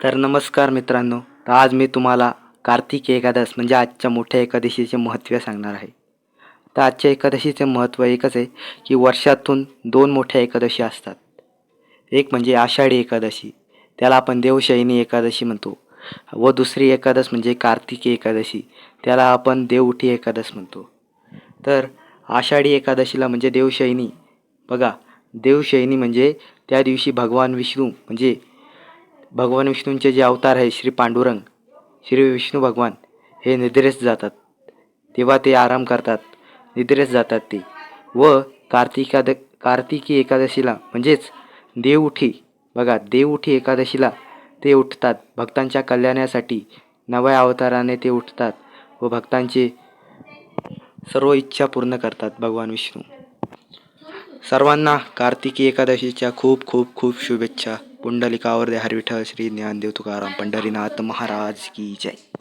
तर नमस्कार मित्रांनो तर आज मी तुम्हाला कार्तिक एकादश म्हणजे आजच्या मोठ्या एकादशीचे महत्त्व सांगणार आहे. तर आजच्या एकादशीचे महत्त्व एकच आहे की वर्षातून दोन मोठ्या एकादशी असतात. एक म्हणजे आषाढी एकादशी त्याला आपण देवशयनी एकादशी म्हणतो. व दुसरी एकादश म्हणजे कार्तिकी एकादशी त्याला आपण देवउठी एकादश म्हणतो. तर आषाढी एकादशीला म्हणजे देवशयनी बघा देवशयनी म्हणजे त्या दिवशी भगवान विष्णू म्हणजे भगवान विष्णूंचे जे अवतार आहे श्री पांडुरंग श्री विष्णू भगवान हे निद्रेस जातात. तेव्हा ते आराम करतात निद्रेस जातात ते. व कार्तिकाद कार्तिकी एकादशीला म्हणजेच देवउठी बघा देवउठी एकादशीला ते उठतात. भक्तांच्या कल्याणासाठी नव्या अवताराने ते उठतात व भक्तांचे सर्व इच्छा पूर्ण करतात भगवान विष्णू. सर्वांना कार्तिकी एकादशीच्या खूप खूप खूप शुभेच्छा. पुंडलिकावर हरविठ्ठल श्री ज्ञानदेव तुकाराम पंढरीनाथ महाराज की जय.